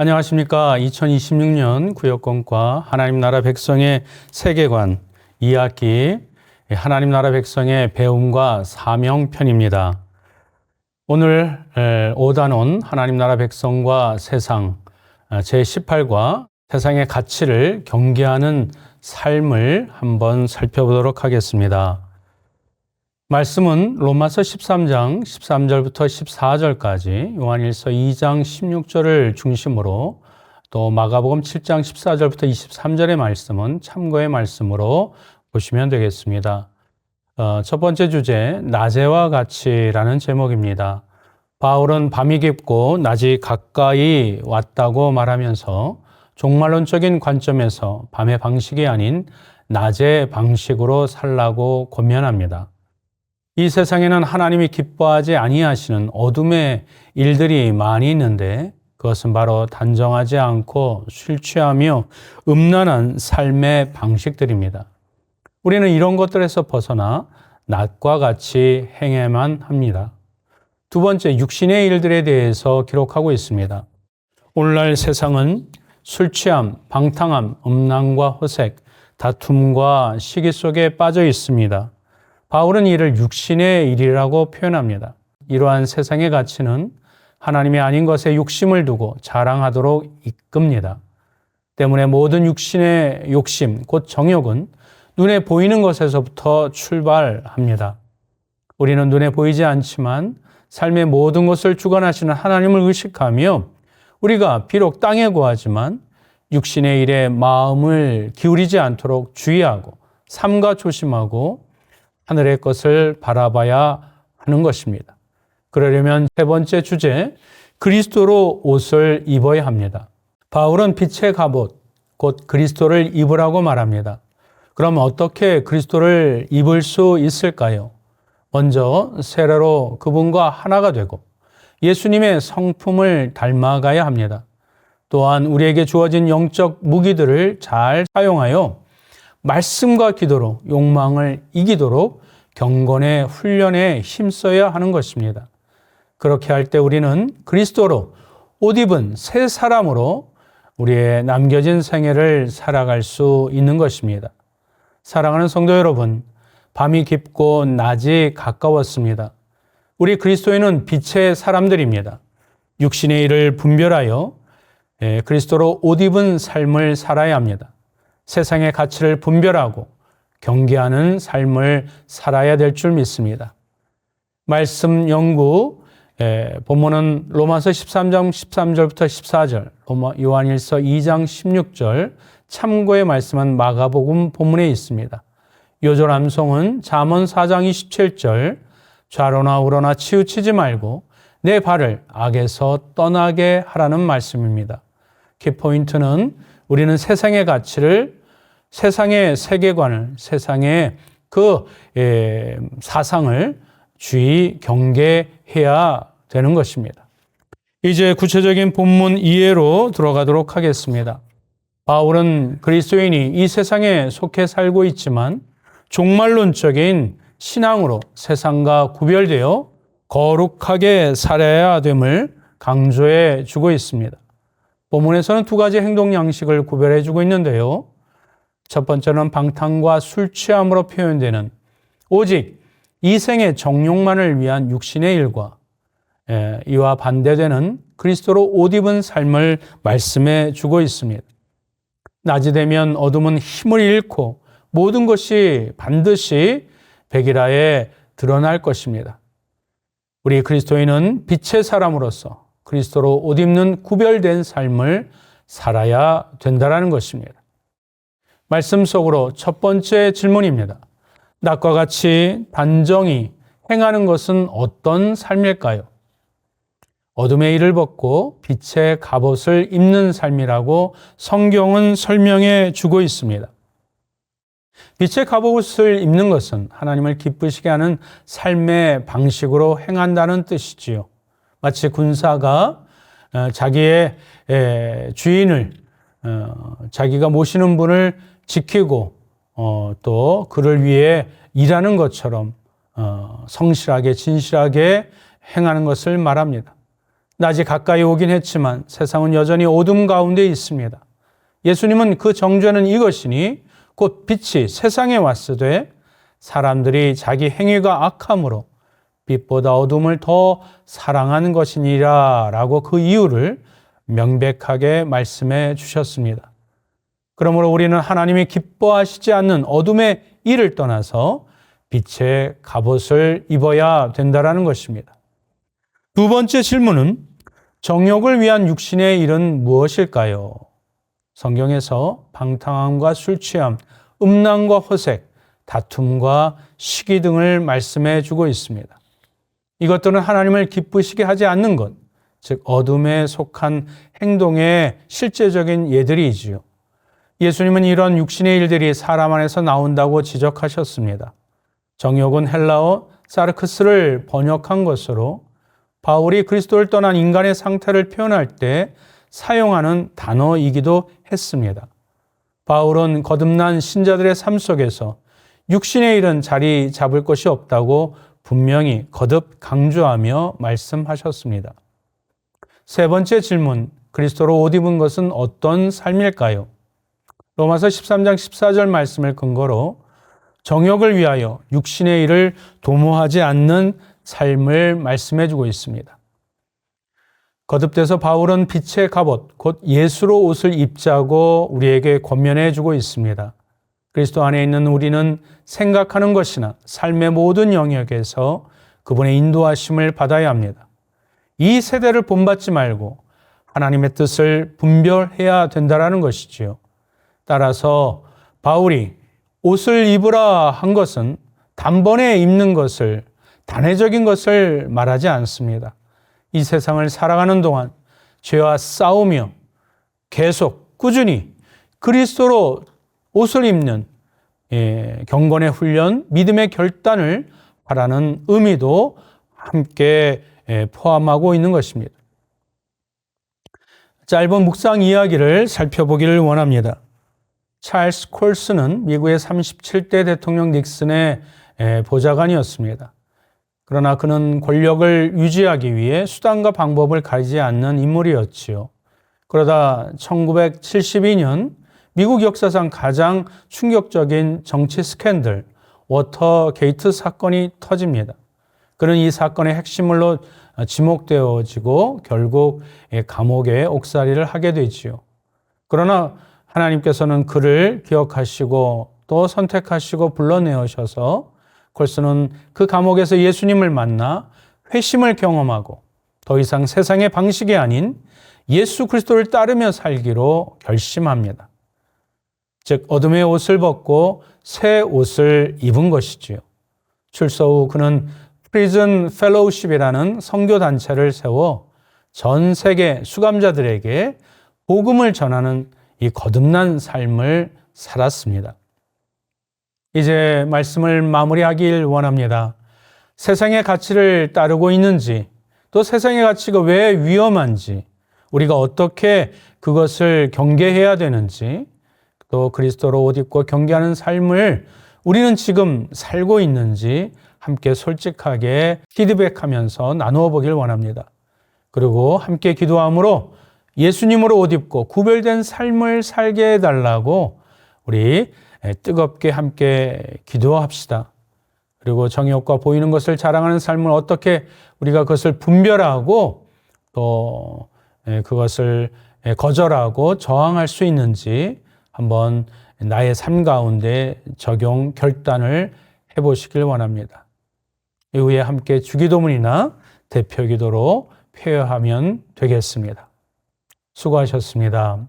안녕하십니까. 2026년 구역권과 하나님 나라 백성의 세계관 2학기 하나님 나라 백성의 배움과 사명 편입니다. 오늘 5단원 하나님 나라 백성과 세상 제18과 세상의 가치를 경계하는 삶을 한번 살펴보도록 하겠습니다. 말씀은 로마서 13장 13절부터 14절까지 요한일서 2장 16절을 중심으로 또 마가복음 7장 14절부터 23절의 말씀은 참고의 말씀으로 보시면 되겠습니다. 어, 첫 번째 주제 낮에와 같이라는 제목입니다. 바울은 밤이 깊고 낮이 가까이 왔다고 말하면서 종말론적인 관점에서 밤의 방식이 아닌 낮의 방식으로 살라고 권면합니다. 이 세상에는 하나님이 기뻐하지 아니하시는 어둠의 일들이 많이 있는데 그것은 바로 단정하지 않고 술 취하며 음란한 삶의 방식들입니다. 우리는 이런 것들에서 벗어나 낮과 같이 행해만 합니다. 두 번째, 육신의 일들에 대해서 기록하고 있습니다. 오늘날 세상은 술 취함, 방탕함, 음란과 호색, 다툼과 시기 속에 빠져 있습니다. 바울은 이를 육신의 일이라고 표현합니다. 이러한 세상의 가치는 하나님이 아닌 것에 욕심을 두고 자랑하도록 이끕니다. 때문에 모든 육신의 욕심, 곧 정욕은 눈에 보이는 것에서부터 출발합니다. 우리는 눈에 보이지 않지만 삶의 모든 것을 주관하시는 하나님을 의식하며 우리가 비록 땅에 구하지만 육신의 일에 마음을 기울이지 않도록 주의하고 삼가 조심하고 하늘의 것을 바라봐야 하는 것입니다. 그러려면 세 번째 주제, 그리스도로 옷을 입어야 합니다. 바울은 빛의 갑옷, 곧 그리스도를 입으라고 말합니다. 그럼 어떻게 그리스도를 입을 수 있을까요? 먼저 세례로 그분과 하나가 되고 예수님의 성품을 닮아가야 합니다. 또한 우리에게 주어진 영적 무기들을 잘 사용하여 말씀과 기도로 욕망을 이기도록 경건의 훈련에 힘써야 하는 것입니다. 그렇게 할 때 우리는 그리스도로 옷 입은 새 사람으로 우리의 남겨진 생애를 살아갈 수 있는 것입니다. 사랑하는 성도 여러분, 밤이 깊고 낮이 가까웠습니다. 우리 그리스도인은 빛의 사람들입니다. 육신의 일을 분별하여 예, 그리스도로 옷 입은 삶을 살아야 합니다. 세상의 가치를 분별하고 경계하는 삶을 살아야 될 줄 믿습니다. 말씀 연구 본문은 로마서 13장 13절부터 14절, 로마 요한일서 2장 16절, 참고의 말씀은 마가복음 본문에 있습니다. 요절 암송은 잠언 4장 27절, 좌로나 우로나 치우치지 말고 내 발을 악에서 떠나게 하라는 말씀입니다. 키포인트는 우리는 세상의 가치를 세상의 세계관을, 세상의 그 예, 사상을 주의 경계해야 되는 것입니다. 이제 구체적인 본문 이해로 들어가도록 하겠습니다. 바울은 그리스도인이 이 세상에 속해 살고 있지만 종말론적인 신앙으로 세상과 구별되어 거룩하게 살아야 됨을 강조해 주고 있습니다. 본문에서는 두 가지 행동 양식을 구별해 주고 있는데요. 첫 번째는 방탕과 술 취함으로 표현되는 오직 이생의 정욕만을 위한 육신의 일과 예, 이와 반대되는 그리스도로 옷 입은 삶을 말씀해 주고 있습니다. 낮이 되면 어둠은 힘을 잃고 모든 것이 반드시 백일하에 드러날 것입니다. 우리 그리스도인은 빛의 사람으로서 그리스도로 옷 입는 구별된 삶을 살아야 된다는 것입니다. 말씀 속으로 첫 번째 질문입니다. 낮과 같이 단정히 행하는 것은 어떤 삶일까요? 어둠의 일을 벗고 빛의 갑옷을 입는 삶이라고 성경은 설명해 주고 있습니다. 빛의 갑옷을 입는 것은 하나님을 기쁘시게 하는 삶의 방식으로 행한다는 뜻이지요. 마치 군사가 어, 자기의 주인을 어, 자기가 모시는 분을 지키고 어, 또 그를 위해 일하는 것처럼 어, 성실하게 진실하게 행하는 것을 말합니다. 낮이 가까이 오긴 했지만 세상은 여전히 어둠 가운데 있습니다. 예수님은 그 정죄는 이것이니 곧 빛이 세상에 왔으되 사람들이 자기 행위가 악함으로 빛보다 어둠을 더 사랑하는 것이니라 라고 그 이유를 명백하게 말씀해 주셨습니다. 그러므로 우리는 하나님이 기뻐하시지 않는 어둠의 일을 떠나서 빛의 갑옷을 입어야 된다라는 것입니다. 두 번째 질문은 정욕을 위한 육신의 일은 무엇일까요? 성경에서 방탕함과 술 취함, 음란과 허색, 다툼과 시기 등을 말씀해 주고 있습니다. 이것들은 하나님을 기쁘시게 하지 않는 것, 즉 어둠에 속한 행동의 실제적인 예들이지요. 예수님은 이런 육신의 일들이 사람 안에서 나온다고 지적하셨습니다. 정욕은 헬라어 사르크스를 번역한 것으로 바울이 그리스도를 떠난 인간의 상태를 표현할 때 사용하는 단어이기도 했습니다. 바울은 거듭난 신자들의 삶 속에서 육신의 일은 자리 잡을 것이 없다고 분명히 거듭 강조하며 말씀하셨습니다. 세 번째 질문, 그리스도로 옷 입은 것은 어떤 삶일까요? 로마서 13장 14절 말씀을 근거로 정욕을 위하여 육신의 일을 도모하지 않는 삶을 말씀해 주고 있습니다. 거듭돼서 바울은 빛의 갑옷, 곧 예수로 옷을 입자고 우리에게 권면해 주고 있습니다. 그리스도 안에 있는 우리는 생각하는 것이나 삶의 모든 영역에서 그분의 인도하심을 받아야 합니다. 이 세대를 본받지 말고 하나님의 뜻을 분별해야 된다라는 것이지요. 따라서 바울이 옷을 입으라 한 것은 단번에 입는 것을 단회적인 것을 말하지 않습니다. 이 세상을 살아가는 동안 죄와 싸우며 계속 꾸준히 그리스도로 옷을 입는 예, 경건의 훈련, 믿음의 결단을 바라는 의미도 함께 예, 포함하고 있는 것입니다. 짧은 묵상 이야기를 살펴보기를 원합니다. 찰스 콜스는 미국의 37대 대통령 닉슨의 예, 보좌관이었습니다. 그러나 그는 권력을 유지하기 위해 수단과 방법을 가리지 않는 인물이었지요. 그러다 1972년 미국 역사상 가장 충격적인 정치 스캔들, 워터게이트 사건이 터집니다. 그는 이 사건의 핵심물로 지목되어지고 결국 감옥에 옥살이를 하게 되지요. 그러나 하나님께서는 그를 기억하시고 또 선택하시고 불러내오셔서 콜스는 그 감옥에서 예수님을 만나 회심을 경험하고 더 이상 세상의 방식이 아닌 예수 그리스도를 따르며 살기로 결심합니다. 즉 어둠의 옷을 벗고 새 옷을 입은 것이지요. 출소 후 그는 프리즌 펠로우십이라는 선교 단체를 세워 전 세계 수감자들에게 복음을 전하는 이 거듭난 삶을 살았습니다. 이제 말씀을 마무리하길 원합니다. 세상의 가치를 따르고 있는지, 또 세상의 가치가 왜 위험한지, 우리가 어떻게 그것을 경계해야 되는지, 또 그리스도로 옷 입고 경계하는 삶을 우리는 지금 살고 있는지 함께 솔직하게 피드백하면서 나누어 보길 원합니다. 그리고 함께 기도함으로 예수님으로 옷 입고 구별된 삶을 살게 해달라고 우리 뜨겁게 함께 기도합시다. 그리고 정욕과 보이는 것을 자랑하는 삶을 어떻게 우리가 그것을 분별하고 또 그것을 거절하고 저항할 수 있는지 한번 나의 삶 가운데 적용 결단을 해보시길 원합니다. 이후에 함께 주기도문이나 대표 기도로 표현하면 되겠습니다. 수고하셨습니다.